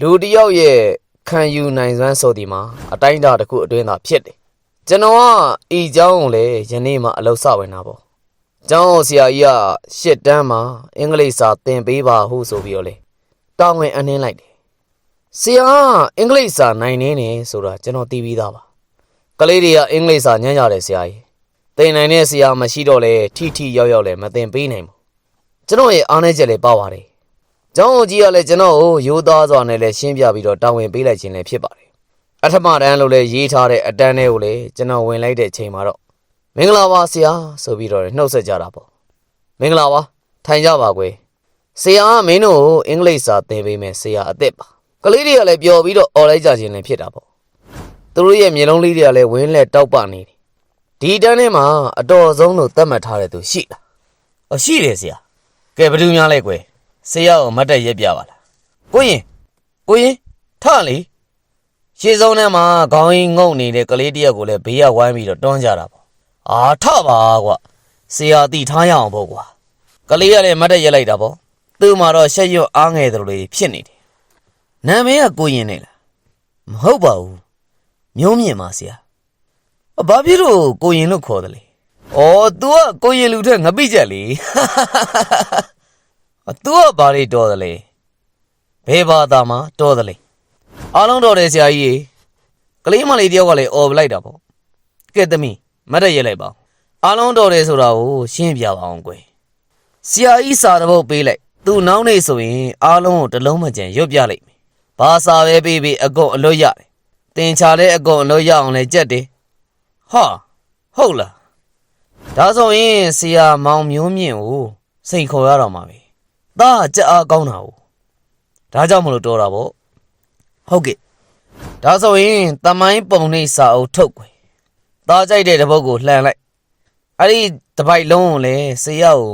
လူတစ်ယောက်ရဲ့ခံယူနိုင်စွမ်းဆိုဒီမှာအတိုင်းအတာတစ်ခုအတွင်းသာဖြစ်တယ်ကျွန်တော်ကဤเจ้าကိုလည်းယနေ့မှအလုပ်စဝင်တာပေါ့ကျောင်းဆရာကြီးကရှစ်တန်းမှာအင်္ဂလိပ်စာသင်ပေးပါဟုဆိုပြီးတော့လေတောင်းဝင်အနှင်းလိုက်တယ်ဆရာကအင်္ဂလိပ်စာနိုင်နေနေဆိုတာကျွန်တော်သိပြီးသားပါကလေးတွေကအင်္ဂလိပ်စာညံ့ကြတယ်ဆရာကြီးသင်နိုင်တဲ့ဆရာမရှိတော့လေထိထိရောက်ရောက်လည်းမသင်ပေးနိုင်ဘူးကျွန်တော်ရဲ့အားနည်းချက်လည်းပါပါတယ် ကျောင်းအုပ်ကြီးကလည်းကျွန်တော်ကိုရိုးသားစွာနဲ့လည်းရှင်းပြပြီးတော့တာဝန်ပေးလိုက်ခြင်းလည်းဖြစ်ပါတယ်။အထမတန်းလို့လည်းရေးထားတဲ့အတန်းလေးကိုလည်းကျွန်တော်ဝင်လိုက်တဲ့အချိန်မှာတော့မင်္ဂလာပါဆရာဆိုပြီးတော့နှုတ်ဆက်ကြတာပေါ့။မင်္ဂလာပါထိုင်ကြပါကွယ်။ဆရာကမင်းတို့ကိုအင်္ဂလိပ်စာသင်ပေးမယ်ဆရာအစ်စ်ပါ။ကလေးတွေကလည်းပျော်ပြီးတော့អော်လိုက်ကြခြင်းလည်းဖြစ်တာပေါ့။သူတို့ရဲ့မျက်လုံးလေးတွေကလည်းဝင်းလက်တောက်ပနေတယ်။ဒီတန်းထဲမှာအတော်ဆုံးလို့သတ်မှတ်ထားတဲ့သူရှိလား။အရှိတယ်ဆရာ။ကဲဘယ်သူများလဲကွယ်။ ဆေးရောက်ကိုမတ်တက်ရက်ပြပါလားကိုရင်ကိုရင်ထလေရှေ့ဆုံးထဲမှာခေါင်းရင်းငုံနေတဲ့ကလေးတယောက်ကိုလည်းဘေးကဝိုင်းပြီးတော့တွန်းကြတာပေါ့အာထပါကွာဆေးရတီထားရအောင်ပေါ့ကွာကလေးကလည်းမတ်တက်ရက်လိုက်တာပေါ့သူ့မှာတော့ရှက်ရွံ့အားငယ်တယ်လို့လေးဖြစ်နေတယ်နာမည်ကကိုရင်နေလားမဟုတ်ပါဘူးမျိုးမြင့်ပါဆရာအဘာဖြစ်လို့ကိုရင်လို့ခေါ်တယ်လေဩ तू ကကိုရင်လူထက်ငပိချက်လေ အသူကဘာတွေတော်တယ်လဲဘယ်ဘာသာမှာတော်တယ်လဲအားလုံးတော်တယ်ဆရာကြီးရေကလေးမလေးတယောက်ကလည်းអော်ပလိုက်တာပေါ့ကဲသမီးမတ်တက်ရက်လိုက်ပါဦးအားလုံးတော်တယ်ဆိုတာကိုရှင်းပြပါအောင်ကွယ်ဆရာကြီးစာတစ်ပုဒ်ပေးလိုက်သူနောက်နေဆိုရင်အားလုံးကိုတစ်လုံးမကြံရွတ်ပြလိုက်မယ်ဘာစာပဲပေးပေးအကုန်အလွတ်ရတယ်တင်ချလဲအကုန်အလွတ်ရအောင်လဲကြက်တယ်ဟာဟုတ်လားဒါဆိုရင်ဆရာမောင်မျိုးမြင့်ကိုစိန်ခေါ်ရတော့မှာပဲ သားကကြက်အားကောင်းတာ哦ဒါကြောင့်မလို့တော်တာပေါ့ဟုတ်ကဲ့ဒါဆိုရင်တမိုင်းပုံနေစာအုပ်ထုတ်ကွယ်သားကြိုက်တဲ့တစ်ပုဒ်ကိုလှန်လိုက်အဲ့ဒီတစ်ပိုက်လုံးကိုလည်းဆေးရကို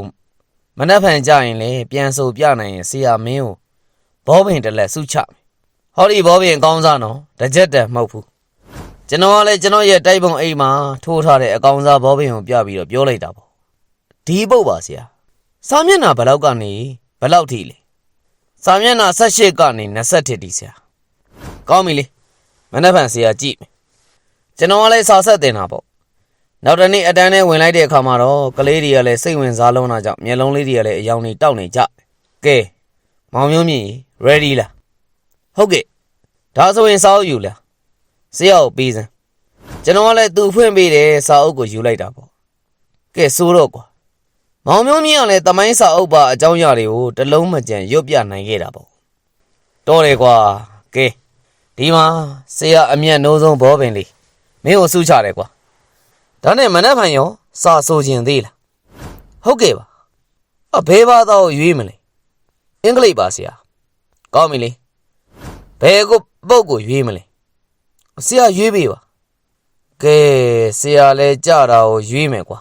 မနှက်ဖန်ကြရင်လည်းပြန်ဆိုပြနိုင်ရင်ဆေးရမင်းကိုဘောပင်တစ်လက်စုချမယ်ဟောဒီဘောပင်အကောင်းစားနော်တစ်ချက်တည်းမဟုတ်ဘူးကျွန်တော်ကလည်းကျွန်တော်ရဲ့တိုက်ပုံအိမ်မှာထိုးထားတဲ့အကောင်စားဘောပင်ကိုပြပြီးတော့ပြောလိုက်တာပေါ့ဒီပုတ်ပါဆရာစာမျက်နှာဘယ်လောက်ကနေ ဘယ်လောက်ထိလဲစာမျက်နှာ18ကနေ21ထိဆရာကောင်းပြီလေမနေ့ဖန်ဆရာကြည့်မယ်ကျွန်တော်ကလည်းစာဆက်တင်တာပေါ့နောက်တနေ့အတန်းထဲဝင်လိုက်တဲ့အခါမှာတော့ကလေးတွေကလည်းစိတ်ဝင်စားလုံးတာကြောင့်မျက်လုံးလေးတွေကလည်းအယောင်နေတောက်နေကြကဲမောင်မျိုးမြင့် ready လားဟုတ်ကဲ့ဒါဆိုရင်စာအုပ်ယူလားဆရာကိုပြီးစမ်းကျွန်တော်ကလည်းသူဖွင့်ပေးတယ်စာအုပ်ကိုယူလိုက်တာပေါ့ကဲဆိုတော့ကွာ မောင်မျိုးမြင့်ကလည်းတမိုင်းစာအုပ်ပါအကြောင်းအရာတွေကိုတစ်လုံးမကြံရွတ်ပြနိုင်ခဲ့တာပေါ့တော်တယ်ကွာကဲဒီမှာဆရာအမျက်နှိုးဆုံးဘောပင်လေးမင်းကိုစုချတယ်ကွာဒါနဲ့မနှက်ဖန်ရောစာဆိုခြင်းသေးလားဟုတ်ကဲ့ပါအဘဲဘာသာကိုရွေးမလဲအင်္ဂလိပ်ပါဆရာကောင်းပြီလေဘယ်ကိုပုတ်ကိုရွေးမလဲဆရာရွေးပေးပါကဲဆရာလဲကြတာကိုရွေးမယ်ကွာ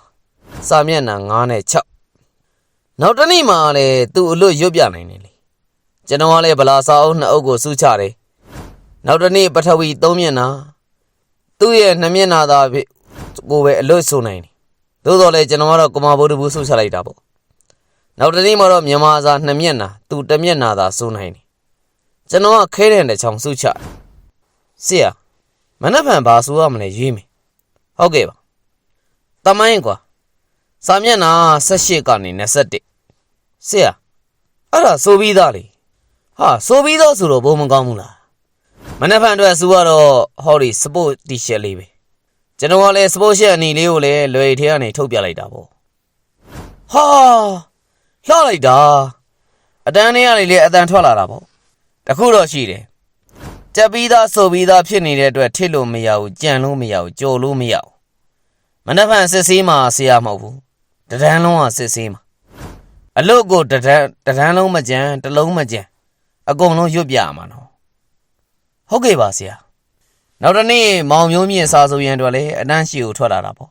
စာမျက်နှာ9နဲ့6 နောက်တစ်နေ့မှလည်းသူ့အလွတ်ရွတ်ပြနိုင်တယ်လေကျွန်တော်ကလည်းဗလာစာအုပ်နှစ်အုပ်ကိုစုချတယ်နောက်တစ်နေ့ပထဝီ3မျက်နှာသူ့ရဲ့2မျက်နှာသာဖြစ်ကိုပဲအလွတ်ဆိုနိုင်တယ်သို့တော်လည်းကျွန်တော်ကတော့ကမာဗုဒ္ဓဘူးစုချလိုက်တာပေါ့နောက်တစ်နေ့မှတော့မြန်မာစာ2မျက်နှာသူ1မျက်နှာသာဆိုနိုင်တယ်ကျွန်တော်ကခဲတဲ့တစ်ချောင်းစုချတယ်ဆရာမနှက်ဖန်ဘာဆိုရမလဲရွေးမယ်ဟုတ်ကဲ့ပါတမိုင်းကွာ စာမျက်နှာ18ကနေ21ဆရာအဲ့ဒါဆိုပြီးသားလေဟာဆိုပြီးသားဆိုတော့ဘုံမကောင်းဘူးလားမနေ့ဖန်အတွက်စုကတော့ဟောဒီစပို့တီရှက်လေးပဲကျွန်တော်ကလည်းစပို့ရှက်အနီလေးကိုလည်းလွယ်ထဲကနေထုတ်ပြလိုက်တာပေါ့ဟာလှလိုက်တာအတန်းထဲကနေလေအတန်ထွက်လာတာပေါ့တခုတော့ရှိတယ်ကြက်ပြီးသားဆိုပြီးသားဖြစ်နေတဲ့အတွက်ထစ်လို့မရဘူးကြံလို့မရဘူးကြော်လို့မရဘူးမနေ့ဖန်စစ်ဆေးမှာဆရာမဟုတ်ဘူး တဒန်းလုံးကစစ်ဆေးမှာအလုတ်ကိုတဒန်းတဒန်းလုံးမကြံတစ်လုံးမကြံအကုန်လုံးရွတ်ပြရမှာနော်ဟုတ်ကဲ့ပါဆရာနောက်တစ်နေ့မောင်မျိုးမြင့်စာဆိုရန်အတွက်လည်းအတန်းရှိကိုထွက်လာတာပေါ့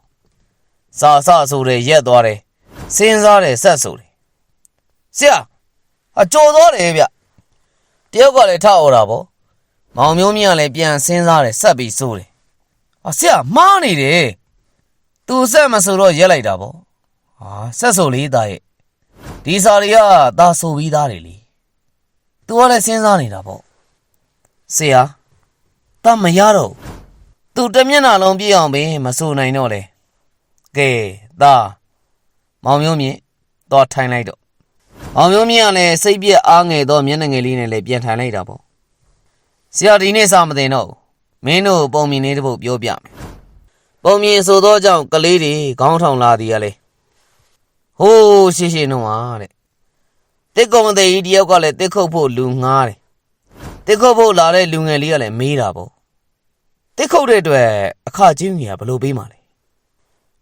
စာစဆိုတယ်ရက်သွားတယ်စဉ်းစားတယ်ဆက်ဆိုတယ်ဆရာအကြော်သွားတယ်ဗျတယောက်ကလည်းထအော်တာပေါ့မောင်မျိုးမြင့်ကလည်းပြန်စဉ်းစားတယ်ဆက်ပြီးဆိုတယ်အဆရာမှားနေတယ်သူဆက်မဆိုတော့ရက်လိုက်တာပေါ့ ဟာဆက်ဆိုလေးသားရဲ့ဒီစာတွေကဒါဆိုပြီးသားတွေလေ तू ကလည်းစဉ်းစားနေတာပေါ့ဆရာတမရတော့ဘူးသူတစ်မျက်နှာလုံးပြည့်အောင်ပင်မစိုးနိုင်တော့လေကဲသားမောင်မျိုးမြင့်တော့ထိုင်လိုက်တော့မောင်မျိုးမြင့်ကလည်းစိတ်ပြက်အားငယ်တော့မျက်နှာငယ်လေးနဲ့လည်းပြန်ထိုင်လိုက်တာပေါ့ဆရာဒီနေ့စမသိတော့ဘူးမင်းတို့ပုံမြင်လေးတစ်ပုဒ်ပြောပြမယ်ပုံမြင်ဆိုသောကြောင့်ကလေးတွေခေါင်းထောင်လာသည်ကလေ ဟိုးရှိရှိနှုံးပါတဲ့တစ်ကုံသေးကြီးတယောက်ကလည်းတစ်ခုတ်ဖို့လူငားတယ်တစ်ခုတ်ဖို့လာတဲ့လူငယ်လေးကလည်းမေးတာပေါ့တစ်ခုတ်တဲ့အတွက်အခချင်းကြီးကဘယ်လိုပေးမှာလဲ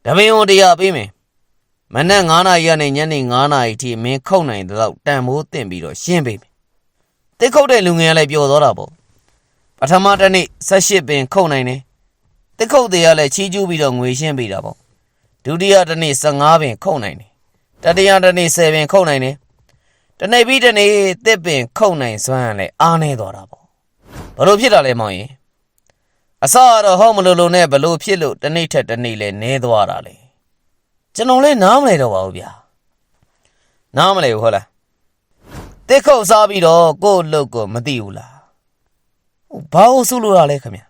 တပင်ဝန်တရားပေးမယ်မနက်9နာရီကနေညနေ9နာရီထိမင်းခုတ်နိုင်တဲ့တော့တန်မိုးတင်ပြီးတော့ရှင်းပေးမယ်တစ်ခုတ်တဲ့လူငယ်ကလည်းပျော်သွားတာပေါ့ပထမတစ်နေ့18ပင်ခုတ်နိုင်တယ်တစ်ခုတ်တွေကလည်းချီးကျူးပြီးတော့ငွေရှင်းပေးတာပေါ့ဒုတိယတစ်နေ့15ပင်ခုတ်နိုင်တယ် တတိယတစ်နေ့10ပင်ခုတ်နိုင်တယ်တနေ့ပြီးတစ်နေ့တစ်ပင်ခုတ်နိုင်စွမ်းကလည်းအားနေသွားတာပေါ့ဘလို့ဖြစ်တာလဲမောင်ရင်အစကတော့ဟောမလို့လို့နဲ့ဘလို့ဖြစ်လို့တစ်နေ့ထက်တစ်နေ့လဲနဲသွားတာလေကျွန်တော်လည်းနားမလဲတော့ပါဘူးဗျာနားမလဲဘူးဟုတ်လားတစ်ခုတ်စားပြီးတော့ကို့အလုတ်ကိုမသိဘူးလားဟိုဘာလို့ဆုလို့ရလဲခင်ဗျာ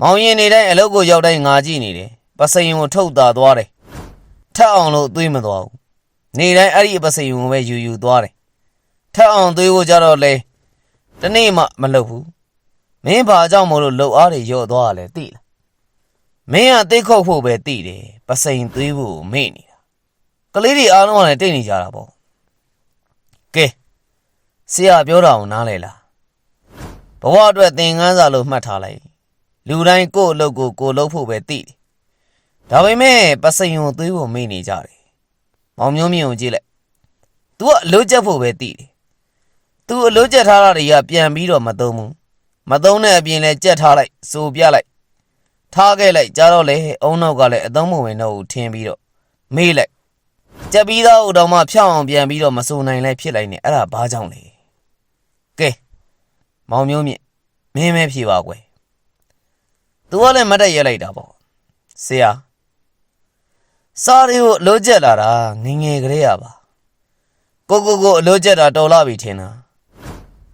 မောင်ရင်နေတိုင်းအလုတ်ကိုရောက်တိုင်းငါကြည့်နေတယ်ပစိန်ကိုထုတ်တာသွားတယ်ထက်အောင်လို့သွေးမသွားဘူး နေတိုင်းအဲ့ဒီပစိန်ကိုပဲယူယူသွားတယ်ထက်အောင်သွေးကိုကြတော့လေတနေ့မှမလုပ်ဘူးမင်းဘာကြောင့်မို့လို့လှုပ်အားတွေရော့သွားရလဲသိလားမင်းကသိခုတ်ဖို့ပဲသိတယ်ပစိန်သွေးဖို့မေ့နေတာကလေးတွေအားလုံးကလည်းတိတ်နေကြတာပေါ့ကဲဆရာပြောတာကိုနားလဲလားဘဝအတွက်သင်ခန်းစာလို့မှတ်ထားလိုက်လူတိုင်းကိုယ့်အလုပ်ကိုကိုယ်လုပ်ဖို့ပဲသိတယ်ဒါပေမဲ့ပစိန်ကိုသွေးဖို့မေ့နေကြတယ် မောင်မျိုးမြင့်ကိုကြည့်လိုက် तू ကအလုပ်ချက်ဖို့ပဲသိတယ် तू အလုပ်ချက်ထားတာတွေကပြန်ပြီးတော့မသုံးဘူးမသုံးတဲ့အပြင်လဲကြက်ထားလိုက်စိုးပြလိုက်ထားခဲ့လိုက်ကြတော့လေအုံနောက်ကလည်းအသုံးမဝင်တော့ဘူးထင်းပြီးတော့မေးလိုက်ကြက်ပြီးသားဟိုတော့မှဖြောင်းအောင်ပြန်ပြီးတော့မစိုးနိုင်လဲဖြစ်လိုက်နေအဲ့ဒါဘာကြောင့်လဲကဲမောင်မျိုးမြင့်မင်းမဲဖြေပါကွယ်သူကလည်းမတ်တက်ရက်လိုက်တာပေါ့ဆရာ စားတွေကိုအလို့ကျက်လာတာငယ်ငယ်ကလေးရပါကိုကိုကိုအလို့ကျက်တာတော်လာပြီထင်တာ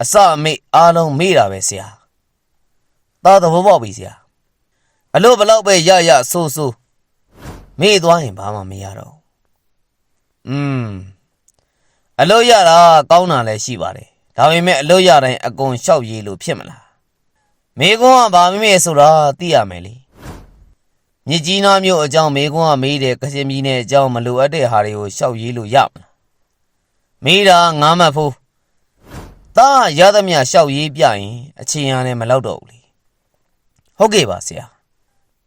အစအမိတ်အားလုံးမေ့တာပဲဆရာသားသဘောပေါက်ပြီဆရာအလို့ဘလောက်ပဲရရဆိုးဆိုးမေ့သွားရင်ဘာမှမရတော့ဘူးอืมအလို့ရတာကောင်းတာလည်းရှိပါတယ်ဒါပေမဲ့အလို့ရတိုင်းအကုန်လျှောက်ရည်လို့ဖြစ်မလားမေကွန်းကဘာမမေ့ဆိုတာသိရမယ်လေ မြစ်ကြီးနားမြို့အကြောင်းမေကွန်းကမေးတယ်ကချင်ပြည်နယ်အကြောင်းမလိုအပ်တဲ့ဟာတွေကိုလျှောက်ရည်လို့ရမလားမေးတာငားမှတ်ဖို့သားရသမျှရှောက်ရေးပြရင်အချင်းရနဲ့မလောက်တော့ဘူးလေဟုတ်ကဲ့ပါဆရာ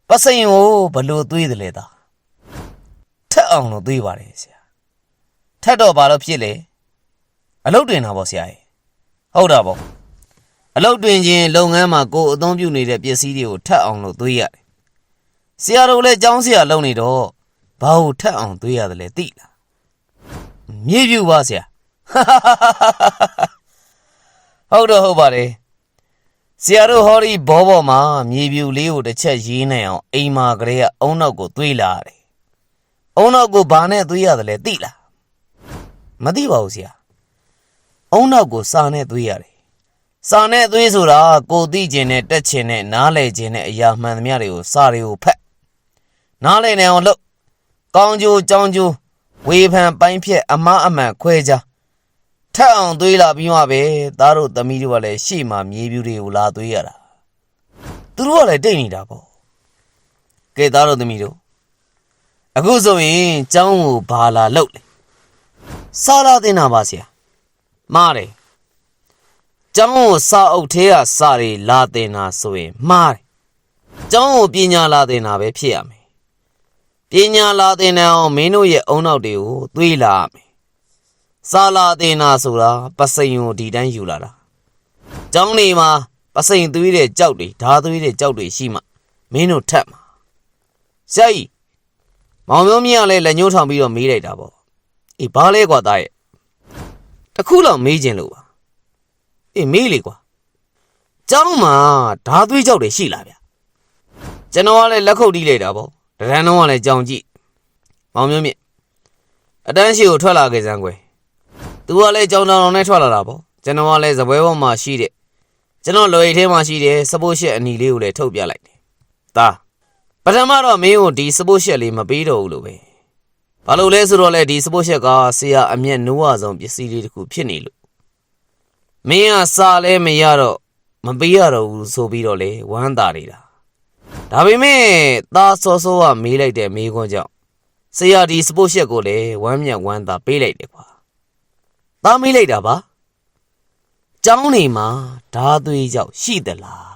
ပစိန်ကိုဘလို့သွေးတယ်လဲသားထက်အောင်လို့သွေးပါတယ်ဆရာထက်တော့ဘာလို့ဖြစ်လဲအလုတ်တွင်တာပေါ့ဆရာကြီးဟုတ်တာပေါ့အလုတ်တွင်ခြင်းလုပ်ငန်းမှာကိုယ်အသုံးပြုနေတဲ့ပစ္စည်းတွေကိုထက်အောင်လို့သွေးရတယ် ဆရာတို့လည်းကြောင်းဆရာလုပ်နေတော့ဘာလို့ထက်အောင်သွေးရတယ်လဲသိလားမြေပြူပါဆရာဟုတ်တော့ဟုတ်ပါတယ်ဆရာတို့ဟောဒီဘောဘောမှာမြေပြူလေးကိုတစ်ချက်ရေးနိုင်အောင်အိမ်မာကလေးကအုံနောက်ကိုသွေးလာတယ်အုံနောက်ကိုဘာနဲ့သွေးရတယ်လဲသိလားမသိပါဘူးဆရာအုံနောက်ကိုစာနဲ့သွေးရတယ်စာနဲ့သွေးဆိုတာကိုသိကျင်တဲ့တက်ချင်တဲ့နားလဲကျင်တဲ့အရာမှန်သမျှတွေကိုစာတွေကိုဖက် နားလဲနေအောင်လုပ်ကောင်းကျိုးကြောင်းကျိုးဝေဖန်ပိုင်းဖြက်အမားအမှန်ခွဲခြားထက်အောင်သွေးလာပြီးမှပဲသားတို့သမီးတို့ကလည်းရှေ့မှာမြေပြူတွေကိုလာသွေးရတာသူတို့ကလည်းတိတ်နေတာပေါ့ကဲသားတို့သမီးတို့အခုဆိုရင်ကျောင်းကိုဘာလာလောက်လဲစားလာတင်တာပါဆရာမားတယ်ကျောင်းကိုစာအုပ်ထဲကစာတွေလာတင်တာဆိုရင်မှားတယ်ကျောင်းကိုပညာလာတင်တာပဲဖြစ်ရမယ် ပညာလာတင်တဲ့အောင်မင်းတို့ရဲ့အုံနောက်တွေကိုသွေးလာရမယ်စာလာတင်နာဆိုတာပစိန်ကိုဒီတိုင်းယူလာတာ။ကျောင်းနေမှာပစိန်သွေးတဲ့ကြောက်တွေဓာသွေးတဲ့ကြောက်တွေရှိမှမင်းတို့ထက်မှာ။ဆရာကြီးမောင်မျိုးမြင့်ကလည်းလက်ညှိုးထောင်ပြီးတော့မေးလိုက်တာပေါ့။အေးဘာလဲကွာသားရဲ့။တခုလောက်မေးခြင်းလို့ပါ။အေးမေးလေကွာ။ကျောင်းမှာဓာသွေးကြောက်တွေရှိလားဗျ။ကျွန်တော်ကလည်းလက်ခုပ်တီးလိုက်တာပေါ့။ တရန်တော့ကလည်းကြောင်ကြည့်။မောင်မျိုးမြင့်အတန်းရှိကိုထွက်လာခဲ့စမ်းကွယ်။ तू ကလည်းကြောင်တောင်တောင်နဲ့ထွက်လာတာပေါ့ကျွန်တော်ကလည်းဇပွဲပေါ်မှာရှိတဲ့ကျွန်တော်လွယ်ထဲမှာရှိတဲ့စပိုးရှက်အနီလေးကိုလည်းထုတ်ပြလိုက်တယ်။ဒါပထမတော့မင်းကိုဒီစပိုးရှက်လေးမပေးတော့ဘူးလို့ပဲ။ဘာလို့လဲဆိုတော့လေဒီစပိုးရှက်ကဆရာအမျက်နှိုးအဆုံးပစ္စည်းလေးတစ်ခုဖြစ်နေလို့မင်းကစာလဲမရတော့မပေးရတော့ဘူးဆိုပြီးတော့လေဝမ်းသာနေတာ။ ဒါပေမဲ့သားစောစောကမေးလိုက်တဲ့မေးခွန်းကြောင့်ဆရာဒီစပိုးရှက်ကိုလည်းဝမ်းမြတ်ဝမ်းသာပေးလိုက်တယ်ကွာ။သားမေးလိုက်တာပါ။ကျောင်းနေမှာဓာသွေးကြောက်ရှိသလား